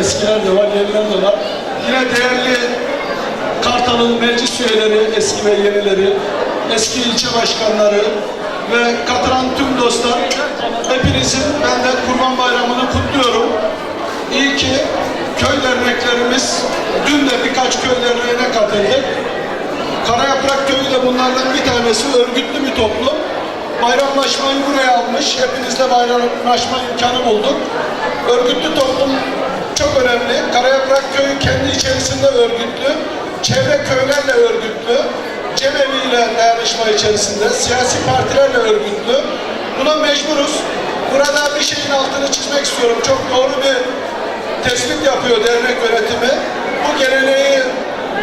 Eskiler de var, yeniler de var. Yine değerli Kartal'ın meclis üyeleri, eski ve yenileri, eski ilçe başkanları ve katılan tüm dostlar, hepinizin ben de Kurban Bayramı'nı kutluyorum. İyi ki köy derneklerimiz, dün de birkaç köy derneğine katıldık. Karayaprak Köyü de bunlardan bir tanesi, örgütlü bir toplum. Bayramlaşmayı buraya almış, hepinizle bayramlaşma imkanı bulduk. Örgütlü toplum çok önemli. Karayaprak Köyü kendi içerisinde örgütlü, çevre köylerle örgütlü, cemevi ile dayanışma içerisinde, siyasi partilerle örgütlü. Buna mecburuz. Burada bir şeyin altını çizmek istiyorum. Çok doğru bir tespit yapıyor dernek yönetimi. Bu geleneği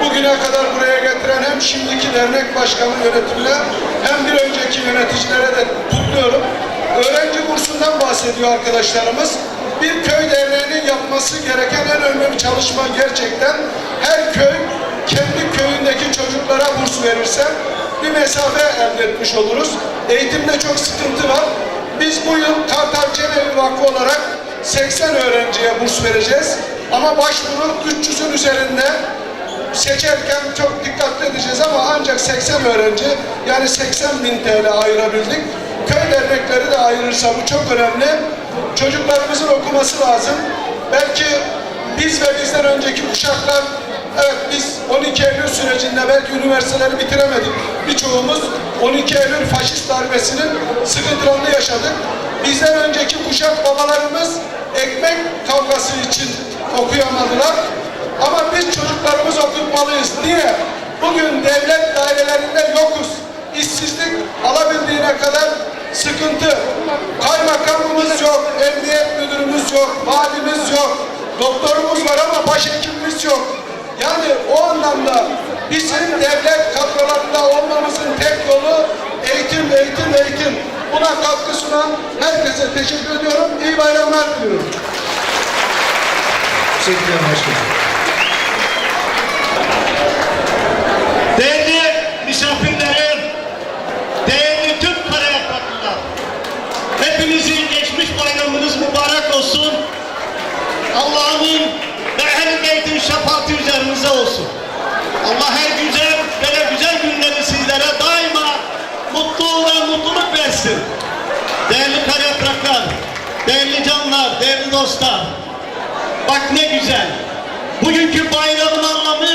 bugüne kadar buraya getiren hem şimdiki dernek başkanı yönetimine hem bir önceki yöneticilere de kutluyorum. Öğrenci bursundan bahsediyor arkadaşlarımız. Bir köy derneğinin yapması gereken en önemli çalışma gerçekten her köy kendi köyündeki çocuklara burs verirse bir mesafe elde etmiş oluruz. Eğitimde çok sıkıntı var. Biz bu yıl Kartal Cenevi Vakfı olarak 80 öğrenciye burs vereceğiz. Ama başvuru 300'ün üzerinde seçerken çok dikkatli edeceğiz ama ancak 80 öğrenci yani 80 bin TL ayırabildik. Köy dernekleri de ayırırsa bu çok önemli. Çocuklarımızın okuması lazım. Belki biz ve bizden önceki kuşaklar evet biz 12 Eylül sürecinde belki üniversiteleri bitiremedik. Birçoğumuz 12 Eylül faşist darbesinin sıkıntılarını yaşadık. Bizden önceki kuşak babalarımız ekmek kavgası için okuyamadılar. Ama biz çocuklarımızı okutmalıyız. Niye? Bugün devlet dairelerinde yokuz. İşsizlik alabildiğine kadar sıkıntı. Kaymakamımız yok, emniyet müdürümüz yok, valimiz yok, doktorumuz var ama başhekimimiz yok. Yani o anlamda bizim devlet kadrolarında olmamızın tek yolu eğitim, eğitim, eğitim. Buna katkı sunan herkese teşekkür ediyorum. İyi bayramlar diliyorum. Teşekkür ederim başkanım. Değerli misafirlerim, değerli tüm karayapraklılar, hepinizin geçmiş bayramınız mübarek olsun. Allah'ın ve ehl-i beytin şefaati üzerinize olsun. Allah her güzel, böyle güzel günleri sizlere daima mutlu ve mutluluk versin. Değerli karayapraklar, değerli canlar, değerli dostlar, bak ne güzel. Bugünkü bayramın anlamı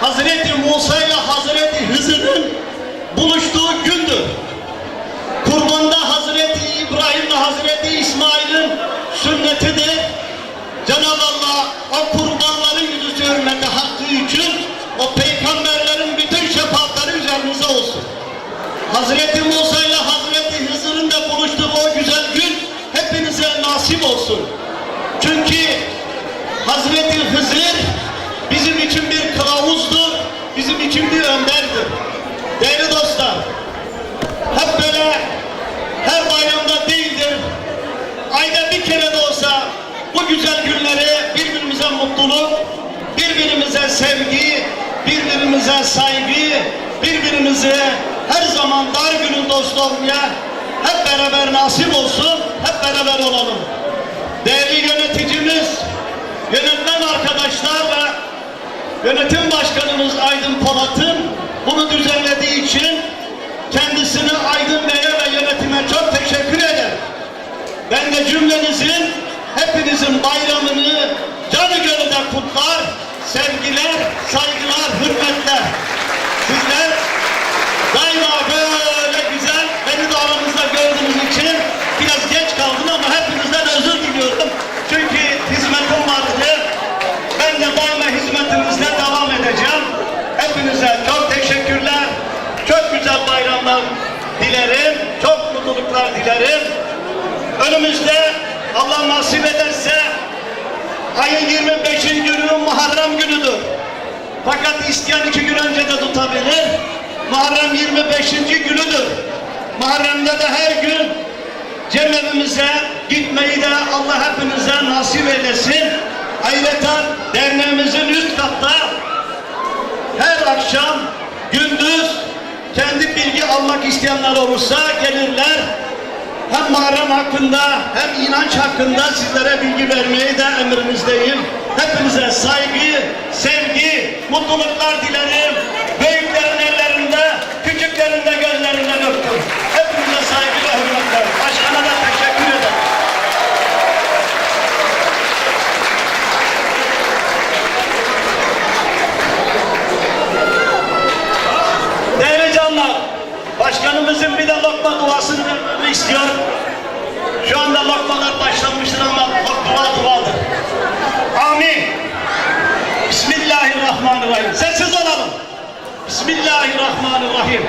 Hazreti Musa ile Hazreti Hızır'ın buluştuğu gündür. Kurbanda Hazreti İbrahim ile Hazreti İsmail'in sünnetidir. Cenab-ı Allah o kurbanların yüzü hürmeti hakkı için o peygamberlerin bütün şefaatleri üzerinize olsun. Hazreti Musa ile Hazreti Hızır bizim için bir kılavuzdur, bizim için bir önderdir. Değerli dostlar, hep böyle her bayramda değildir, ayda bir kere de olsa bu güzel günleri birbirimize mutluluk, birbirimize sevgi, birbirimize saygı, birbirimize her zaman dar günün dostu olmaya hep beraber nasip olsun, hep beraber olalım. Değerli yöneticimiz, yönetmen arkadaşlar ve yönetim başkanımız Aydın Polat'ın bunu düzenlediği için kendisine Aydın Bey'e ve yönetime çok teşekkür ederim. Ben de cümlenizin, hepinizin bayramını canı gönülden kutlar, sevgiler, saygılar, hürmetler. Sizler daima böyle güzel, beni de aramızda gördüğünüz için biraz geç kaldım ama hepinizden özür diliyorum. Çünkü hizmetim vardı. Ben de daima hizmetinizde devam edeceğim. Hepinize çok teşekkürler. Çok güzel bayramlar dilerim. Çok mutluluklar dilerim. Önümüzde Allah nasip ederse ayın 25. günü Muharrem günüdür. Fakat isteyen iki gün önce de tutabilir. Muharrem 25. günüdür. Muharrem'de de her gün cemevimize gitmeyi de Allah hepinize nasip eylesin. Ayrıca derneğimizin üst katta her akşam gündüz kendi bilgi almak isteyenler olursa gelirler. Hem Muharrem hakkında hem inanç hakkında sizlere bilgi vermeyi de emrinizdeyim. Hepinize saygı, sevgi, mutluluklar dilerim. Büyüklerin ellerinde, küçüklerin de gözlerinden öptüm. Hepinize saygı ve hürmetler. Başkana da teşekkür ederim. Değerli canlar, başkanımızın bir de lokma duasını istiyorum. Şu anda lokmalar başlamıştır ama dua duadır. Amin. Bismillahirrahmanirrahim. Sessiz olalım. Bismillahirrahmanirrahim.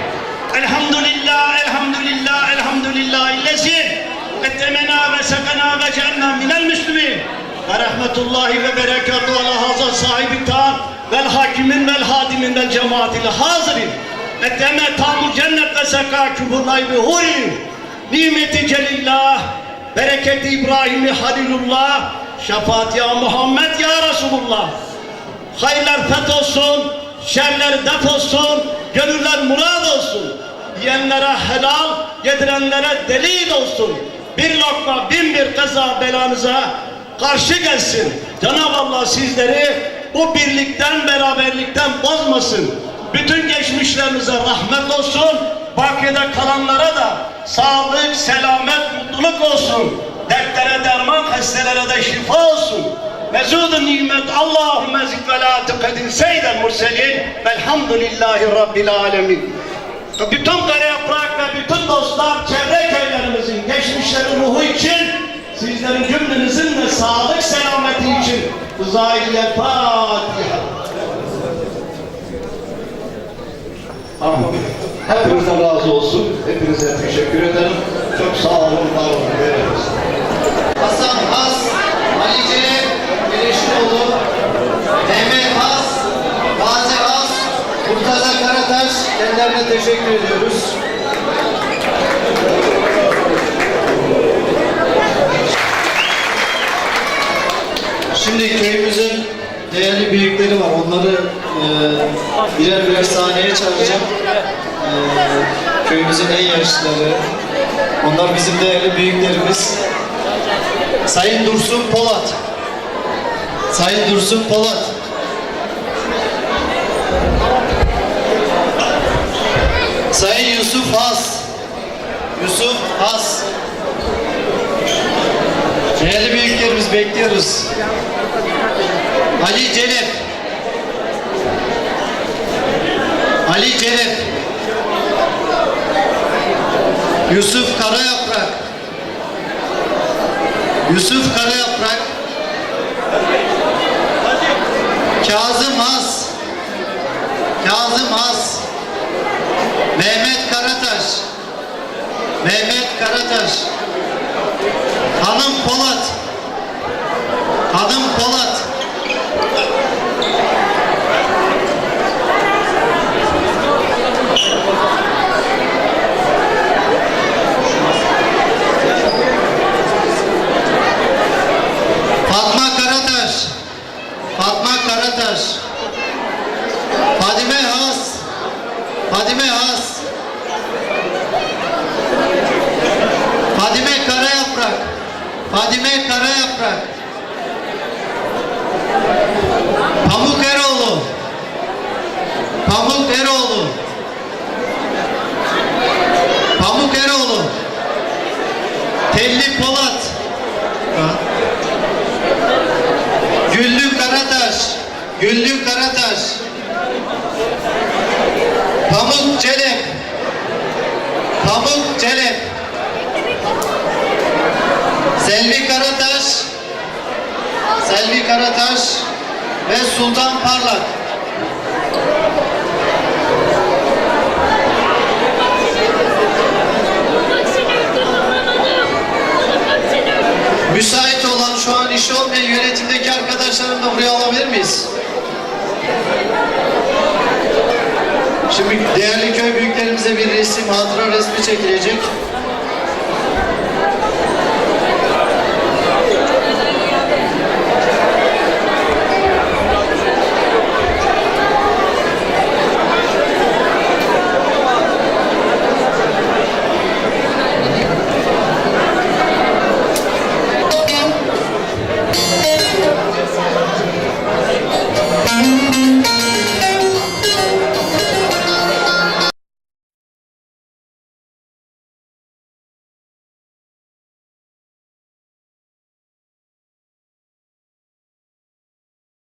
Elhamdülillah, elhamdülillah, elhamdülillah. İllezi ettemena ve sekena ve cehennem minel müslümin. Ve rahmetullahi ve berekatuhu ala hazır sahibi ta'an vel hakimin vel hadimin vel cemaatil hazirin. Etteme tamul cennet ve seka küburlay bi huri. Nimeti celillah, bereketi İbrahim'i Halilullah, şefaat ya Muhammed ya Resulullah. Hayırlar feth şerler def olsun, gönüller murad olsun. Yiyenlere helal, yedirenlere delil olsun. Bir lokma bin bir kaza belanıza karşı gelsin. Cenab-ı Allah sizleri bu birlikten, beraberlikten bozmasın. Geçmişlerinize rahmet olsun. Bakiyede kalanlara da sağlık, selamet, mutluluk olsun. Dertlere derman, hastelere de şifa olsun. Mezud nimet Allahümme zid ve la tıkadin seyyidel murselin velhamdülillahi rabbil alemin. Bütün kare yaprak ve bütün dostlar çevre köylerimizin geçmişleri ruhu için sizlerin cümlenizin de sağlık selameti için Rızaiye Fatiha. Hepinizden razı olsun. Hepinize teşekkür ederim. Çok sağ olun, var olun. Veririz. Hasan Has, Ali Celal, Gelişoğlu, Mehmet Has, Gazi Has, Murtaza Karataş, kendilerine teşekkür ediyoruz. Şimdi köyümüzün büyükleri var. Onları e, birer birer sahneye çağıracağım. E, köyümüzün en yaşlıları. Onlar bizim değerli büyüklerimiz. Sayın Dursun Polat. Sayın Dursun Polat. Sayın Yusuf Has. Yusuf Has. Değerli büyüklerimiz bekliyoruz. Ali Celep. Ali Celep. Yusuf Karayaprak. Yusuf Karayaprak, Kazım Has, Kazım Has, Mehmet Karataş, Mehmet Karataş, Hanım Polat, Hanım Polat, Fatma Karataş, Fatma Karataş, Fadime Has, Fadime Has, Fadime Karayaprak, Fadime Karayaprak, Pamuk Eroğlu, Pamuk Eroğlu, Pamuk Eroğlu, Telli Polat, Güllü Karataş, Güllü Karataş, Pamuk Celep, Pamuk Celep, Selvi Karataş, Selvi Karataş ve Sultan Parlak. Müsait olan şu an işi olmayan yönetimdeki arkadaşlarını da buraya alabilir miyiz? Şimdi değerli köy büyüklerimize bir resim, hatıra resmi çekilecek.